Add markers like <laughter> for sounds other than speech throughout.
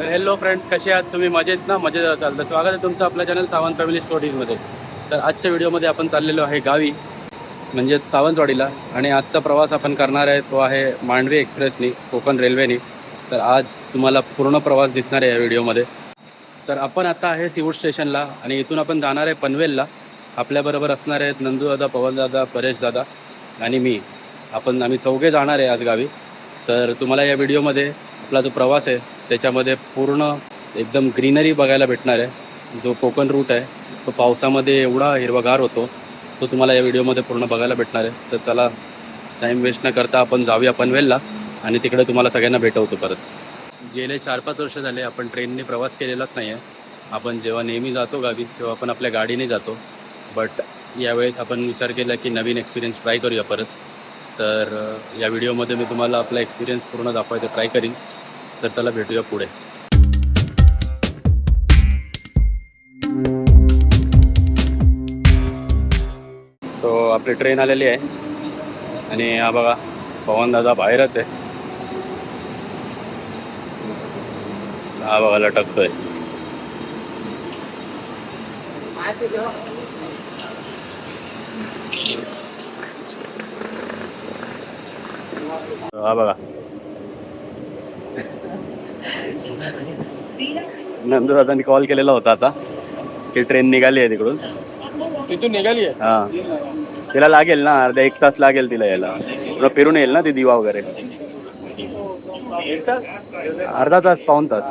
Hello friends कसे आहात? तुम्ही मजेत ना? मजेत असाल तर स्वागत आहे तुमचं आपल्या चॅनल सावंत फॅमिली स्टोरीजमध्ये तर आजच्या व्हिडिओमध्ये आपण चाललेलो आहे गावी म्हणजेच सावंतवाडीला. आणि आजचा प्रवास आपण करणार आहे तो आहे मांडवी एक्सप्रेसनी कोकण रेल्वेनी तर आज तुम्हाला पूर्ण प्रवास दिसणार आहे या व्हिडिओमध्ये तर आपण आता आहे सिवूड स्टेशनला आणि इथून आपण जाणार आहे पनवेलला. आपल्याबरोबर असणार आहेत नंदूदादा पवनदादा परेशदादा आणि मी. आपण आम्ही चौघे जाणार आहे आज गावी. तर तुम्हाला या व्हिडिओमध्ये आपला जो प्रवास आहे त्याच्यामध्ये पूर्ण एकदम ग्रीनरी बघायला भेटणार आहे. जो कोकण रूट आहे तो पावसामध्ये एवढा हिरवागार होतो तो तुम्हाला या व्हिडिओमध्ये पूर्ण बघायला भेटणार आहे. तर चला टाईम वेस्ट न करता आपण जाऊया पनवेलला आणि तिकडे तुम्हाला सगळ्यांना भेटवतो परत. गेले चार पाच वर्ष झाले आपण ट्रेनने प्रवास केलेलाच नाही आहे आपण जेव्हा नेहमी जातो गावी तेव्हा आपण आपल्या गाडीने जातो. बट यावेळेस आपण विचार केला की नवीन एक्सपिरियन्स ट्राय करूया परत. तर या व्हिडिओमध्ये मी तुम्हाला आपला एक्सपिरियन्स पूर्ण दाखवायचा ट्राय करीन. तर त्याला भेटूया पुढे. सो आपली ट्रेन आलेली आहे. आणि हा बघा पवनदादा बाहेरच आहे. हा बघा लटकतोय. हा बघा. नंदू दादांनी कॉल केलेला होता आता. की ट्रेन निघाली आहे तिकडून. तिथून निघाली आहे? हा. तिला लागेल ना अर्धा एक तास लागेल तिला यायला. पुढं फिरून येईल ना ती दिवा वगैरे. अर्धा तास पाऊन तास.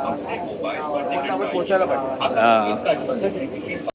हा.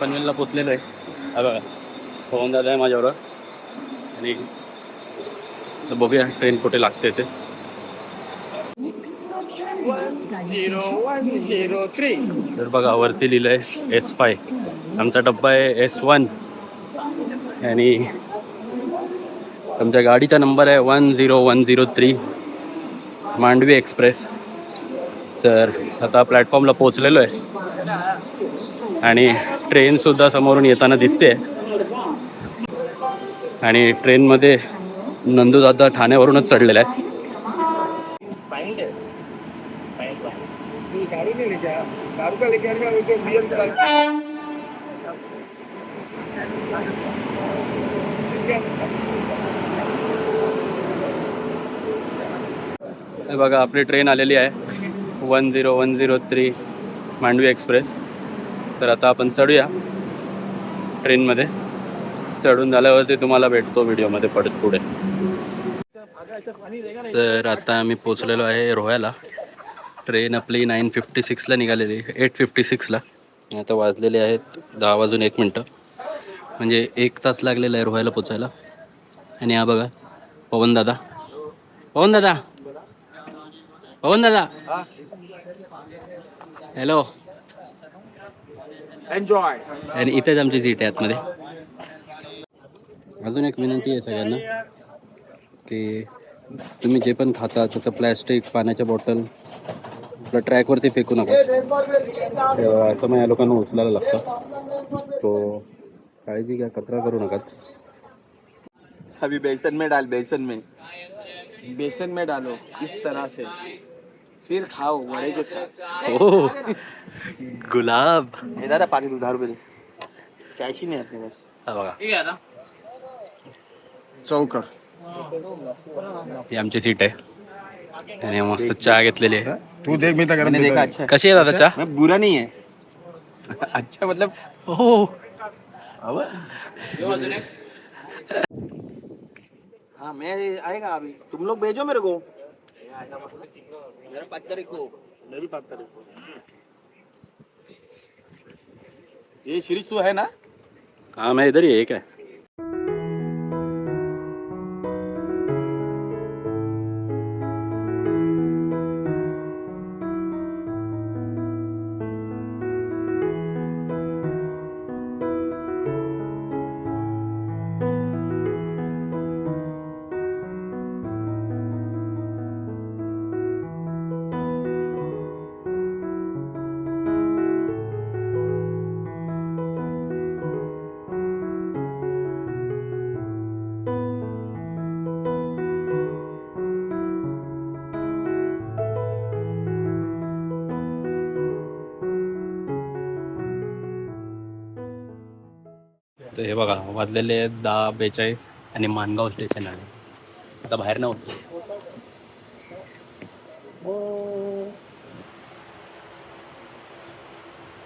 पनवेलला पोचलेलो आहे. हा बघा पवन दादा आहे माझ्यावर आणि तर बघूया ट्रेन कुठे लागते ते. झिरो वन झिरो थ्री तर बघा वरती लिहिलं आहे एस फाय आमचा डब्बा आहे एस वन आणि आमच्या गाडीचा नंबर आहे one zero one zero three Mandovi express तर आता प्लॅटफॉर्मला पोचलेलो आहे. आणि ट्रेनसुद्धा समोरून येताना दिसते. आणि ट्रेनमध्ये नंदूदादा ठाण्यावरूनच चढलेला आहे बघा आपली ट्रेन आलेली आहे. One zero one zero three Mandovi express तर आता आपण चढूया ट्रेनमध्ये चढून झाल्यावरती तुम्हाला भेटतो व्हिडिओमध्ये पडत पुढे तर आता आम्ही पोचलेलो आहे रोह्याला ट्रेन आपली नाईन फिफ्टी सिक्सला निघालेली एट फिफ्टी सिक्सला आता वाजलेले आहेत दहा वाजून एक मिनटं म्हणजे एक तास लागलेला आहे रोह्याला पोचायला आणि हा बघा पवन दादा पवन दादा पवन दादा हॅलो एन्जॉय आणि इथेच आमची सीट आहे आतमध्ये. अजून एक विनंती आहे सगळ्यांना की तुम्ही जे पण खाता त्याचं प्लॅस्टिक पाण्याच्या बॉटल आपल्या ट्रॅकवरती फेकू नका. तेव्हा असं मग या लोकांना उचलायला लागतं. तो काळजी घ्या कचरा करू नका. अभी बेसन में डाल बेसन में. बेसन में डालो इस तरह से. फिर खाओ वड़े के साथ। हो गुलाब। हे दादा पाकिट दहा रुपये कॅश ही नाही अपने पास। हा बघा चौकर। ही आमची सीट आहे आणि मस्त चहा घेतलेली आहे तू देख मी तर मैंने देखा अच्छा। है कशी आहे दादा चहा मैं बुरा नहीं है। <laughs> अच्छा मतलब हो हाँ मैं आएगा अभी। तुम लोग भेजो मेरे को। मेरा पाँच तारीख को मेरी पाँच तारीख को ये शिरीष तू है ना? हाँ मैं इधर ही क्या तर हे बघा वाजलेले आहेत दहा बेचाळीस आणि मानगाव स्टेशन आहे आता बाहेर नव्हतं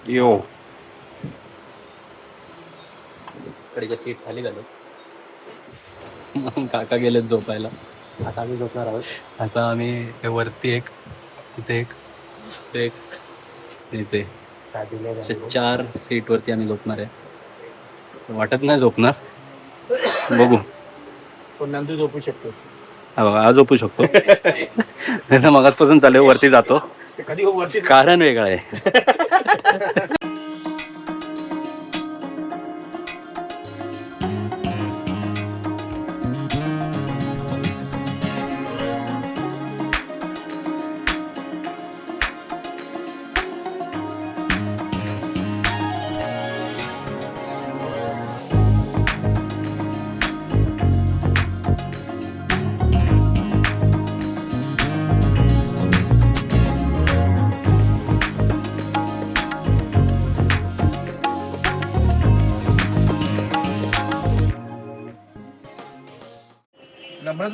यो. इकडे सीट खाली झालं. काका गेलेत झोपायला. आता आम्ही झोपणार आहोत. आता आम्ही वरती एक तिथे एक तिथे. एक असे चार सीटवरती आम्ही झोपणार आहे. वाटत नाही झोपणार. बघू. पण नंतर झोपू शकतो. हा बघा आज झोपू शकतो. त्याचं मगाचपासून चालू आहे, वरती जातो. कधी हो वरती कारण वेगळं आहे.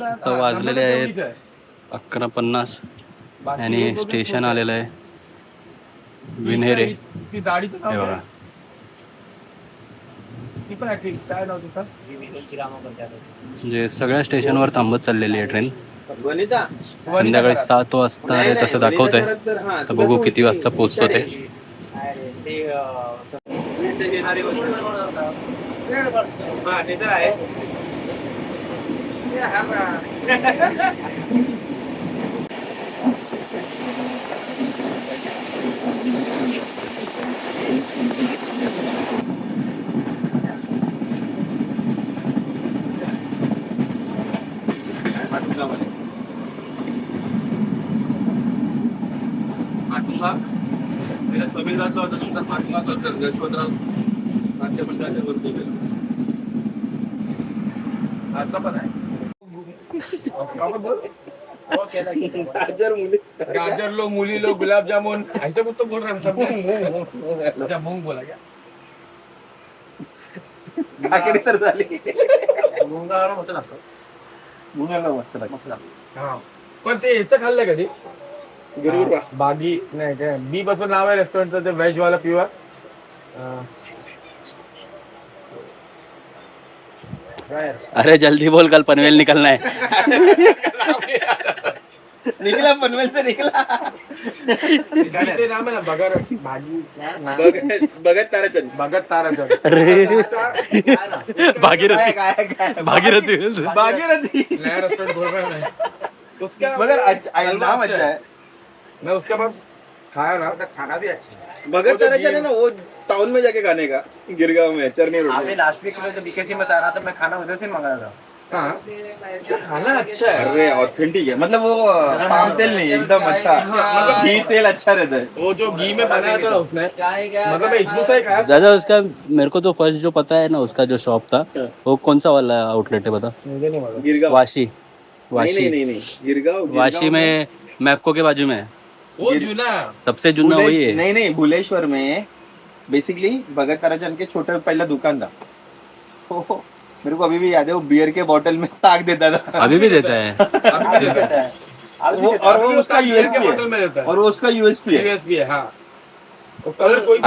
आता वाजलेले आहेत. अकरा पन्नास. आणि स्टेशन आलेलं आहे. विन्हेरे. ती दाढीचं नाव? बघा. म्हणजे सगळ्या स्टेशनवर थांबत चाललेली आहे ट्रेन वनिता. संध्याकाळी सात वाजता आहे तसं दाखवत आहे तर तर बघू किती वाजता पोहोचतो ते. हा ते तर आहे नंतर माटुंगा करतात यशवंतराव राज्य मंडळाच्या वरती गेलो. आता पण आहे का पण बोल? हो, केला की. गाजर मुली. गाजर लो मुली लो गुलाब जामुन ऐसे कुछ तो बोल रहे हैं हम सब अच्छा मूंग बोला क्या काकडी तर झाली. मुंगावर मस्त लागतो. मुलाला मस्त लागतं. हा. पण ते ह्याचं खाल्लंय कधी? बागी नाही काय बी पासून नाव आहे रेस्टॉरंटचं ते व्हेज वाला पिवा अरे जल्दी बोल कल पनवेल निकलना है। निघला पनवेल से निघला ते नाम आहे ना बघत बघत ताराचंद। बगत ताराचंद। अरे। भागीरथी। काय काय भागीरथी। भागीरथी। नया रेस्टोरेंट खोल रहा है। मैं उसका मगर अच्छा आई- नाम अच्छा है। मैं उसके पास खाया ना खाना भी अच्छा भगत ताराचंद है ना वो टाउन में जाके खाने का गिरगांव में चरनी रोड अभी में लास्ट वीक में तो बीकेसी में था रहा था मैं खाना उधर से मंगा था हाँ। खाना अच्छा है। अरे ऑथेंटिक है। मतलब वो पाम तेल नहीं एकदम अच्छा। हाँ, घी तेल अच्छा रहता है। वो जो घी में बनाया था उसने मतलब मैं इतना ही खाया। दादा उसका मेरे को तो फ़र्स्ट जो पता है ना उसका जो शॉप था वो कौन सा वाला आउटलेट है बता मुझे नहीं मालूम। गिरगांव। वाशी। वाशी नहीं नहीं नहीं। गिरगांव गिरगांव वाशी में मैफको के बाजू में वो जुना। सबसे जुना वही है। नहीं नहीं भुलेश्वर में बेसिकली भगत ताराचंद के छोटे पहला दुकान था। हो, हो, मेरे को अभी भी याद है वो बियर के बॉटल में ताक देता था। अभी भी देता है। अभी भी देता है। और वो उसका यूएसपी है। में देता है। और वो उसका यूएसपी है। यूएसपी है हाँ।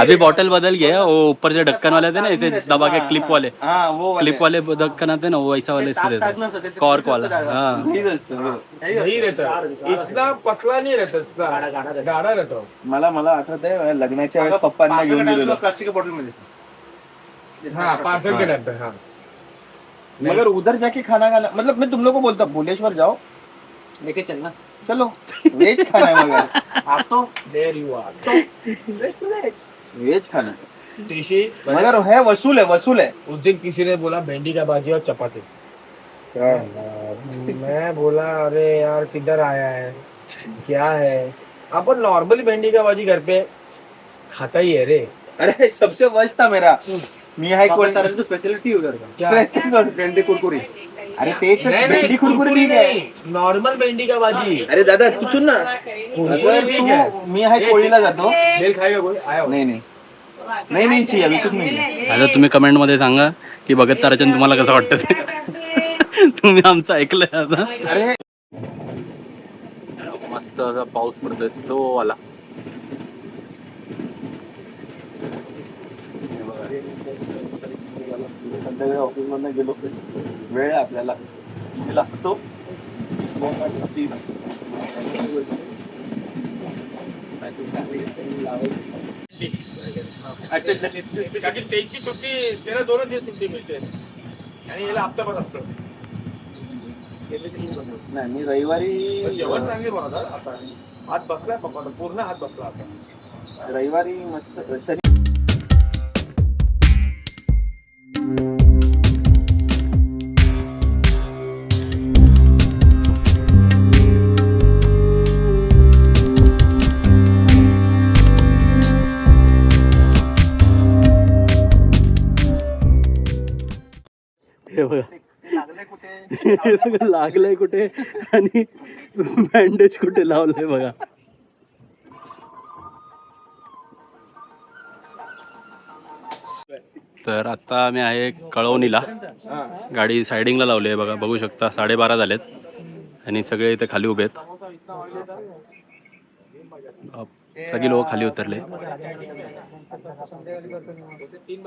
अभी बॉटल बदल गया वो ऊपर जो ढक्कन वाले थे ना ऐसे दबा के हाँ, क्लिप हाँ, वाले। हाँ वो क्लिप वाले ढक्कन आते ना वो वैसा वाले इसको देता है। कॉर्क वाला। हाँ। हो. नहीं रहता इतना पतला नहीं रहता मला मला आठवत आहे लग्नाच्या वेळेस पप्पांना घेऊन गेलेलो. प्लास्टिक के बोतल में हाँ पार्सल के डब्बे हाँ. मगर उधर जाके खाना खाना मतलब मैं तुम लोग को बोलता हूँ भुवनेश्वर जाओ। लेके चलना। चलो। वेज खाना है मगर। आप तो देर यू आर तो वेज वेज खाना टीशी मगर है वसूल है वसूल है। उस दिन किसी ने बोला भिंडी का भाजी और चपाती। मैं बोला अरे यार किधर आया है? क्या है? अपन नॉर्मली भिंडी का भाजी घर पे खाता ही है रे। अरे सबसे वर्ष था मेरा। मी हाय कोण तो स्पेशलिटी उधर का। क्या? भेंडी कुरकुरी। अरे ते तर नहीं भेंडी नहीं कुरकुरी कुरकुरी ठीक आहे. नहीं. नॉर्मल भिंडी का भाजी? अरे दादा तू सुन ना. कुरकुरी अगर ठीक है तू मी हाय कोळीला जातो. आया हो. नाही नाही. नाही नाही चाहिए अभी कुछ नहीं. है. आता तुम्ही कमेंटमध्ये सांगा की भगत ताराचंद तुम्हाला कसं वाटतं ते. <laughs> तुम्ही आमचं ऐकलंय आता. अरे. मस्त असा पाऊस पडतोय तो आला. संध्याकाळी ऑफिस मधनं गेलो वेळ आहे आपल्याला. किती लागतो. कारण त्यांची सुट्टी त्याला दोनच दिवस सुट्टी मिळते आणि याला हप्ता पण असतो नाही मी रविवारी जेवण चांगले बनवतात आता. हात बसलाय पप्पा पूर्ण हात बसला आता. रविवारी मस्त शनि लागलंय कुठे? लागलंय कुठे आणि बँडेज कुठे लावलंय बघा. तर आता आम्ही आहे कळवणीला. गाडी सायडिंगला लावली आहे बघा बघू शकता. साडेबारा झालेत. आणि सगळे इथे खाली उभे आहेत. सगळी लोक खाली उतरले. तीन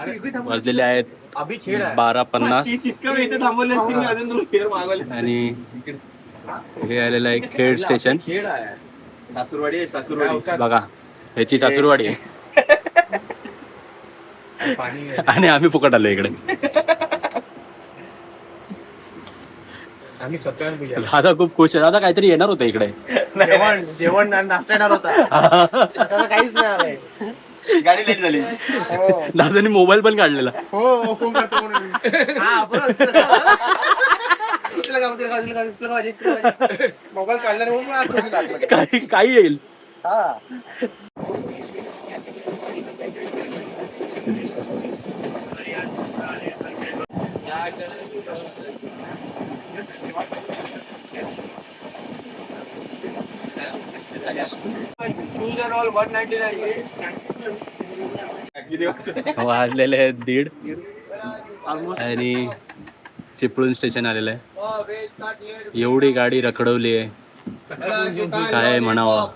आणि वाजलेले आहेत अभी खेळ आहे बारा पन्नास. आणि हे आलेलं आहे खेड स्टेशन. सासूरवाडी आहे सासूरवाडी बघा ह्याची सासूरवाडी आहे. आणि आम्ही फुकट आलो इकडे. दादा खूप खुश आहे. दादा काहीतरी येणार होतं इकडे. जेवण जेवण ना- नाश्ता येणार होता. <laughs> काहीच नाही गाडी लेट झाली. हो दादानी मोबाईल पण काढलेला. हो फोन करतो म्हणून. हा बरोबर तुला काम तुला तुला तुला पाहिजे तुला पाहिजे मोबाईल काढला नाही म्हणून मला आठवण लागलं. काही काही येईल. हा. हो, वाजलेले आहेत दीड. आणि चिपळूण स्टेशन आलेलं आहे. एवढी गाडी रखडवली आहे. काय म्हणावं?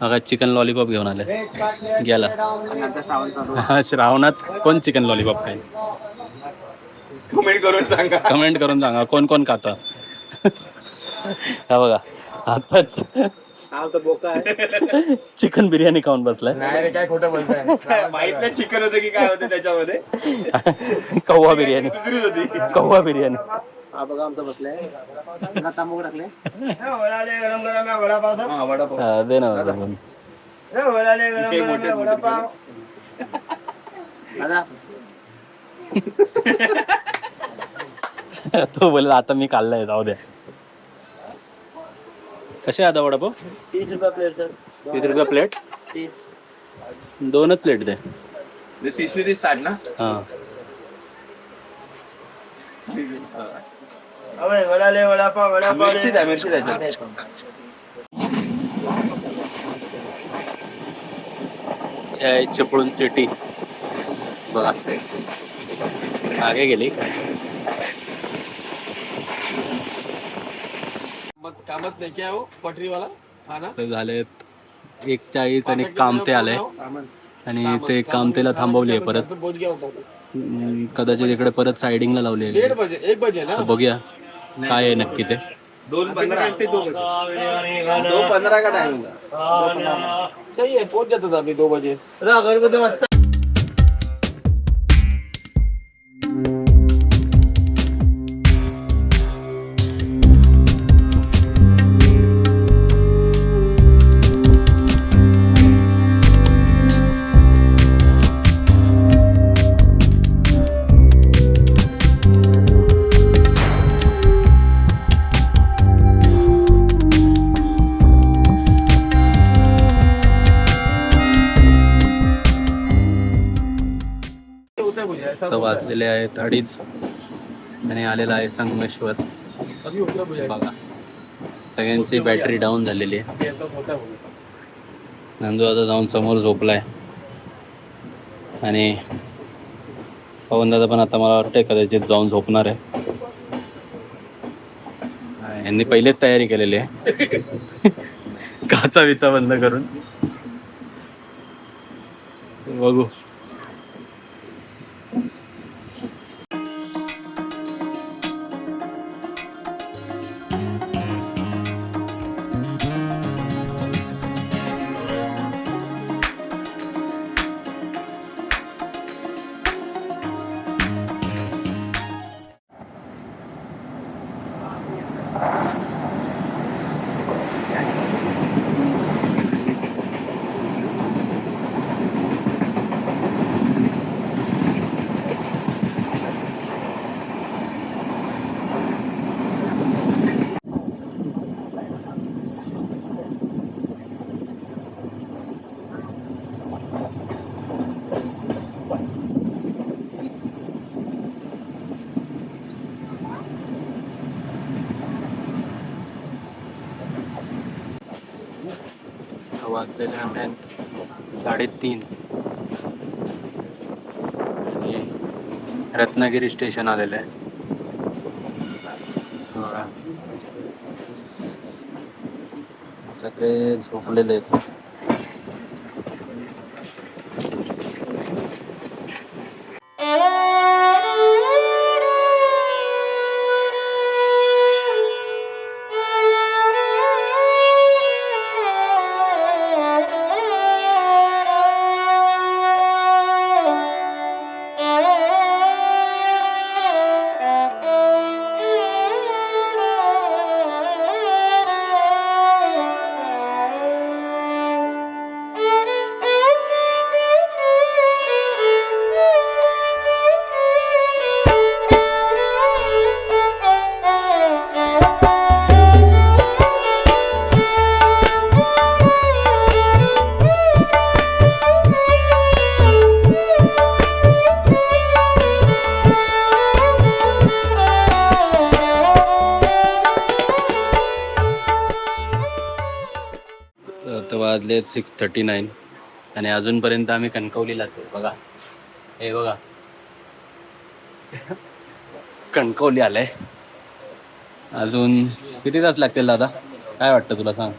अगा चिकन लॉलीपॉप घेऊन आले. गेला. हा श्रावणात कोण चिकन लॉलीपॉप खाईल? कमेंट करून सांगा कमेंट करून सांगा. कोण कोण खातं? हा बघा. आताच तर बोका आहे. <laughs> चिकन बिर्याणी खाऊन बसलाय. नाही रे काय खोटं बोलताय? <laughs> माहीत नाही चिकन होतं की काय होतं त्याच्यामध्ये. <laughs> कव्वा बिर्याणी. दुसरीच होती. कव्वा बिर्याणी. हा बघा आमचा बसलाय. त्याला तांबूक टाकले. वडाले गरम गरम आहे वडापाव हा वडापाव. हा, दे ना मला पण. ए, वडाले गरम ते गरम मोठे आहे मोठे वडापाव. दादा. तो बोल आता मी खाल्लाय जाऊ द्या कसे आता वडापाव? तीस रुपये प्लेट सर. तीस रुपये प्लेट? तीस. दोनच प्लेट दे. म्हणजे तीसने तीस साठ ना? हा. अबे, वडाले वडापाव वडापाव मिरची द्या मिरची चिपळूण सिटी बघा. मागे गेली. कामत नाही क्या हो? पटरीवाला? हा ना? तर झालेत एक चाळीस आणि कामते आले. आणि ते कामतेला थांबवली आहे परत. बोध गया होता हम्म, कदाचित इकडे परत सायडिंगला लावली आहे. डेढ़ बजे एक बजे ना? तर बघूया काय आहे नक्की ते. दोन पंधरा. दो पंधरा का टाइम सही है पहुंच जाता था अभी दो बजे अगरबत्ती मस्त ऐसा आहेत अडीच आणि आलेला आहे संगमेश्वर. बघा. सगळ्यांची बॅटरी डाऊन झालेली आहे. नंदू आता जाऊन समोर झोपलाय. आणि पवन दादा पण आता मला वाटतंय कदाचित जाऊन झोपणार आहे. यांनी पहिलेच तयारी केलेली आहे. <laughs> काचा विचा बंद करून. बघू. वाजलेले आहेत. साडेतीन. आणि रत्नागिरी स्टेशन आलेलं आहे. सगळे झोपलेले आहेत. वाजले सिक्स थर्टी नाईन आणि अजूनपर्यंत आम्ही कणकवलीलाच आहे. बघा. हे बघा. कणकवली आलंय. अजून किती तास लागतील दादा? काय वाटतं तुला सांग?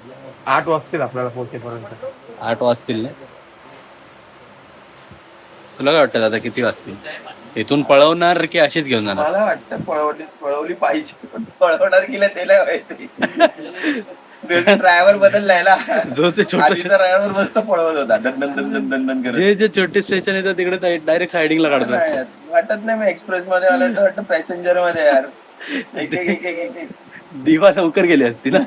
आठ वाजतील आपल्याला पोहोचेपर्यंत. आठ वाजतील ना? तुला काय वाटतं दादा किती वाजतील? इथून पळवणार की अशीच घेऊन जाणार? मला वाटतं पळवली पळवली पाहिजे पण पळवणार गेलं ते नाही माहिती. <laughs> ड्रायव्हर बदललाय ना जो ते छोटे ड्रायव्हर मस्त पळवत होता. दन दन दन दन दन दन करत. जे जे छोटे स्टेशन येतं तिकडे साईड डायरेक्ट सायडिंगला काढतात. वाटत नाही मी एक्सप्रेस मध्ये आलो तर वाटतं पॅसेंजरमध्ये यार. एक एक एक एक एक एक. दिवा लवकर गेली असती ना.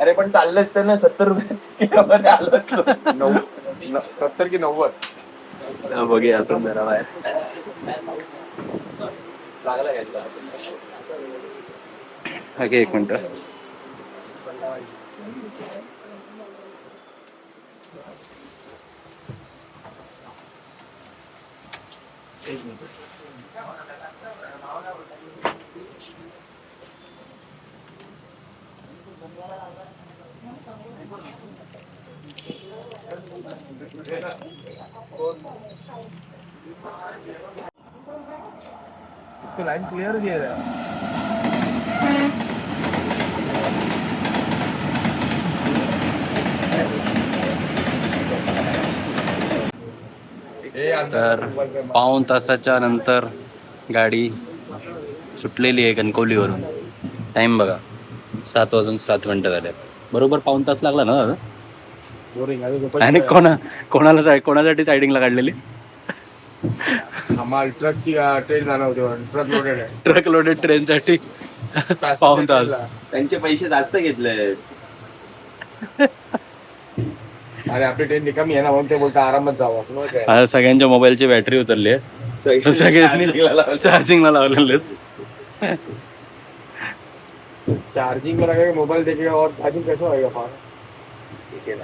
अरे पण चाललं असतं ना सत्तर रुपये आलो असतो. सत्तर की नव्वद? हा, बघूया आपण जरा बाहेर. लागला घ्यायचा ओके एक मिनिट लाईन क्लिअर तर पाऊण तासाच्या नंतर गाडी सुटलेली आहे कणकवलीवरून. टाइम बघा. सात वाजून सात मिनिटं झाले बरोबर पाऊण तास लागला ना दादा? आणि कोणा कोणाला साय- कोणासाठी सायडिंगला काढलेली? आम्हाला ट्रकची ट्रेन जाणार होती ट्रक लोडेड आहे. ट्रक लोडेड ट्रेनसाठी पाऊण तास त्यांचे पैसे जास्त घेतले <laughs> अरे आपली ट्रेन रिकामी आहे ना म्हणून ते बोलता आरामात जावं. मग काय. आता सगळ्यांच्या मोबाईलची बॅटरी उतरली आहे. सगळ्यांनी चार्जिंगला लावलेले. आहेत. चार्जिंग में लगेगा मोबाइल देखेगा और चार्जिंग कैसे होएगा फोन तर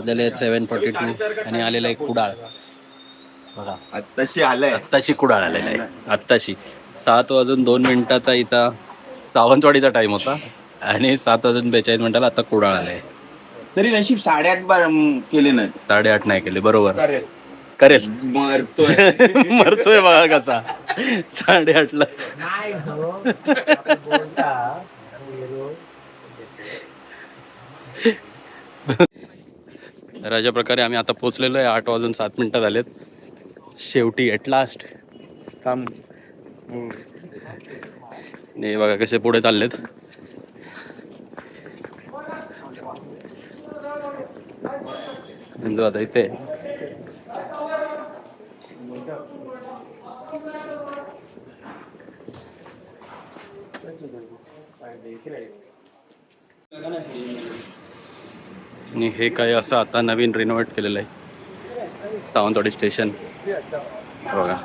वाजलेले आहेत सेवन फोर्टी टू आणि आलेलं आहे कुडाळ. बघा. आत्ताशी आलंय. आत्ताशी कुडाळ आलेला आहे. आत्ताशी. सात वाजून दोन मिनिटाचा इथं सावंतवाडीचा टाइम होता. आणि सात वाजून बेचाळीस मिनिटाला आता कुडाळ आलाय. तरी नशीब साडेआठ बार केले नाही साडेआठ नाही केले. बरोबर. करेल. करेल. मरतोय. <laughs> मरतोय बघा कसा. साडेआठला तर अशा प्रकारे आम्ही आता पोचलेलो आहे. आठ वाजून सात मिनटं झालेत. शेवटी एट लास्ट थांब. नाही बघा कसे पुढे चाललेत. बिंदू आता इथे आणि हे काय असं आता नवीन रिनोव्हेट केलेलं आहे. सावंतवाडी स्टेशन बघा.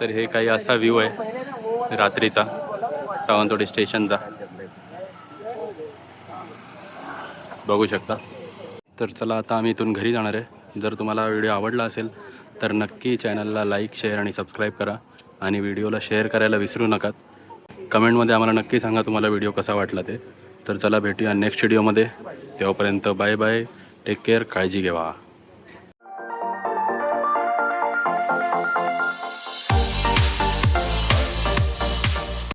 तर हे काही असा व्ह्यू आहे रात्रीचा सावंतवाडी स्टेशनचा बघू शकता. तर चला आता आम्ही इथून घरी जाणार आहे. जर तुम्हाला व्हिडिओ आवडला असेल तर नक्की चॅनलला लाईक शेअर आणि सबस्क्राईब करा आणि व्हिडिओला शेअर करायला विसरू नका. कमेंटमध्ये आम्हाला नक्की सांगा तुम्हाला व्हिडिओ कसा वाटला ते. तर चला भेटूया नेक्स्ट व्हिडिओमध्ये तेव्हापर्यंत बाय बाय. टेक केअर काळजी घ्यावा